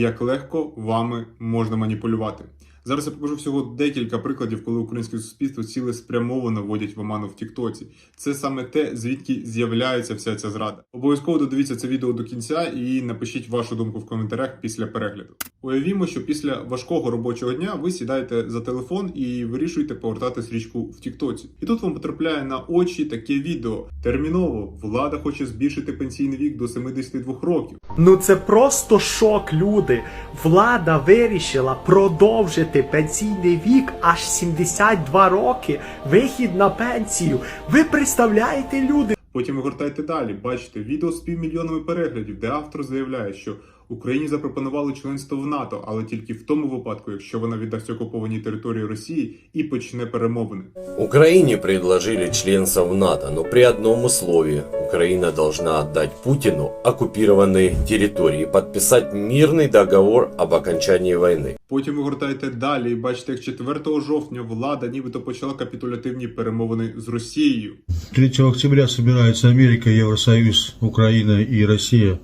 як легко вами можна маніпулювати. Зараз я покажу всього декілька прикладів, коли українське суспільство цілеспрямовано вводять в оману в Тіктоці. Це саме те, звідки з'являється вся ця зрада. Обов'язково додивіться це відео до кінця і напишіть вашу думку в коментарях після перегляду. Уявімо, що після важкого робочого дня ви сідаєте за телефон і вирішуєте повертати стрічку в Тіктоці. І тут вам потрапляє на очі таке відео. Терміново влада хоче збільшити пенсійний вік до 72 років. Ну це просто шок, люди. Влада вирішила продовжити пенсійний вік аж 72 роки. Вихід на пенсію. Ви представляєте, люди? Потім ви гортайте далі. Бачите відео з півмільйонами переглядів, де автор заявляє, що Україні запропонували членство в НАТО, але тільки в тому випадку, якщо вона віддасть окуповані території Росії і почне перемовини. Украине предложили членство в НАТО, но при одном условии. Украина должна отдать Путину оккупированные территории и подписать мирный договор об окончании войны. Потім ви гортаєте далі і бачите, як 4 жовтня влада нібито почала капітулятивні перемовини з Росією. 3 октября собираются Америка, Евросоюз, Украина и Россия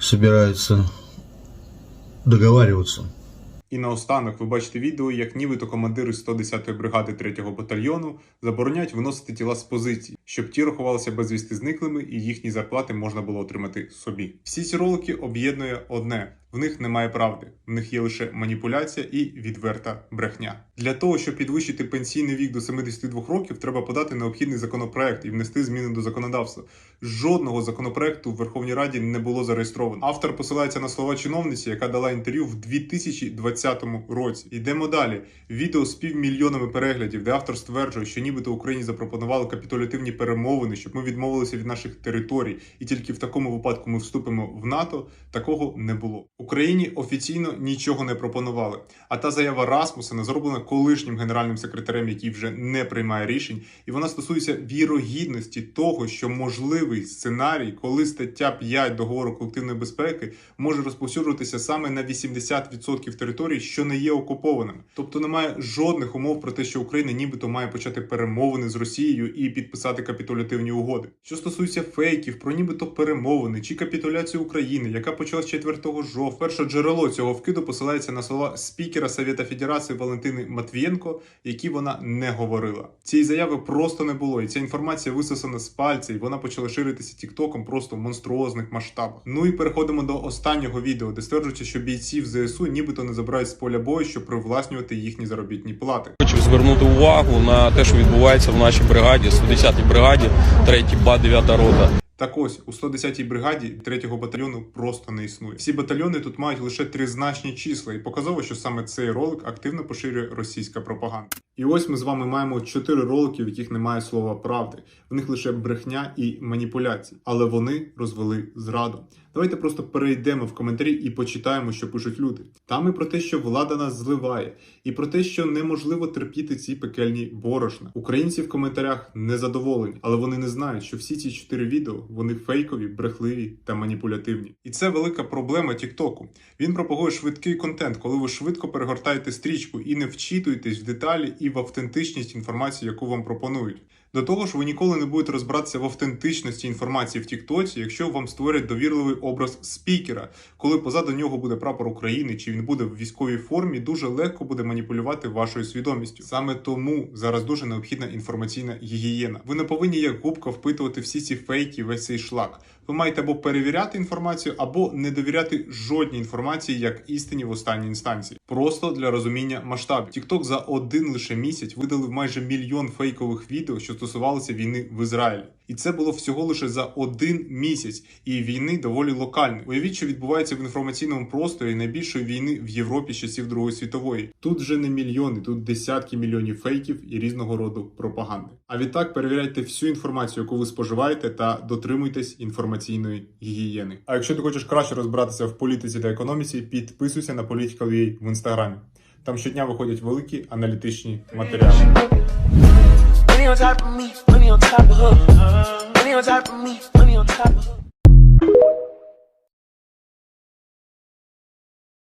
собираются договариваться. І наостанок ви бачите відео, як нібито командири 110-ї бригади 3-го батальйону заборонять виносити тіла з позицій, щоб ті рахувалися безвісти зниклими і їхні зарплати можна було отримати собі. Всі ці ролики об'єднує одне: в них немає правди, в них є лише маніпуляція і відверта брехня. Для того щоб підвищити пенсійний вік до 72 років, треба подати необхідний законопроект і внести зміни до законодавства. Жодного законопроекту в Верховній Раді не було зареєстровано. Автор посилається на слова чиновниці, яка дала інтерв'ю в 2020 році. Йдемо далі. Відео з півмільйонами переглядів, де автор стверджує, що нібито Україні запропонували капітулятивні перемовини, щоб ми відмовилися від наших територій, і тільки в такому випадку ми вступимо в НАТО. Такого не було. Україні офіційно нічого не пропонували. А та заява Расмусена зроблена колишнім генеральним секретарем, який вже не приймає рішень, і вона стосується вірогідності того, що можливий сценарій, коли стаття 5 договору колективної безпеки може розповсюджуватися саме на 80% територій, що не є окупованими. Тобто немає жодних умов про те, що Україна нібито має почати перемовини з Росією і підписати капітулятивні угоди. Що стосується фейків про нібито перемовини чи капітуляцію України, яка почалась 4 жовтня, перше джерело цього вкиду посилається на слова спікера Совєта Федерації Валентини Матвієнко, які вона не говорила. Цієї заяви просто не було, і ця інформація висосана з пальця, і вона почала ширитися тіктоком просто в монструозних масштабах. Ну і переходимо до останнього відео, де стверджується, що бійців ЗСУ нібито не забирають з поля бою, щоб привласнювати їхні заробітні плати. Хочу звернути увагу на те, що відбувається в нашій бригаді, 110-й бригаді, 3-й БА, 9 рота. Так ось у 110-й бригаді 3-го батальйону просто не існує. Всі батальйони тут мають лише тризначні числа, і показово, що саме цей ролик активно поширює російська пропаганда. І ось ми з вами маємо чотири ролики, в яких немає слова правди. В них лише брехня і маніпуляції, але вони розвели зраду. Давайте просто перейдемо в коментарі і почитаємо, що пишуть люди. Там і про те, що влада нас зливає, і про те, що неможливо терпіти ці пекельні борошна. Українці в коментарях незадоволені, але вони не знають, що всі ці чотири відео вони фейкові, брехливі та маніпулятивні. І це велика проблема Тіктоку. Він пропагує швидкий контент, коли ви швидко перегортаєте стрічку і не вчитуєтесь в деталі і в автентичність інформації, яку вам пропонують. До того ж, ви ніколи не будете розбиратися в автентичності інформації в Тіктоці, якщо вам створять довірливий образ спікера, коли позаду нього буде прапор України, чи він буде в військовій формі, дуже легко буде маніпулювати вашою свідомістю. Саме тому зараз дуже необхідна інформаційна гігієна. Ви не повинні як губка впитувати всі ці фейки, весь цей шлак. Ви маєте або перевіряти інформацію, або не довіряти жодній інформації як істині в останній інстанції. Просто для розуміння масштабів. TikTok за один лише місяць видалив майже мільйон фейкових відео, що стосувалися війни в Ізраїлі. І це було всього лише за один місяць, і війни доволі локальної. Уявіть, що відбувається в інформаційному просторі найбільшої війни в Європі з часів Другої світової. Тут вже не мільйони, тут десятки мільйонів фейків і різного роду пропаганди. А відтак перевіряйте всю інформацію, яку ви споживаєте, та дотримуйтесь інформаційної гігієни. А якщо ти хочеш краще розбиратися в політиці та економіці, підписуйся на Political.ua в інстаграмі. Там щодня виходять великі аналітичні матеріали. Money on top of me, money on top of her. Money on top of me, money on top of her.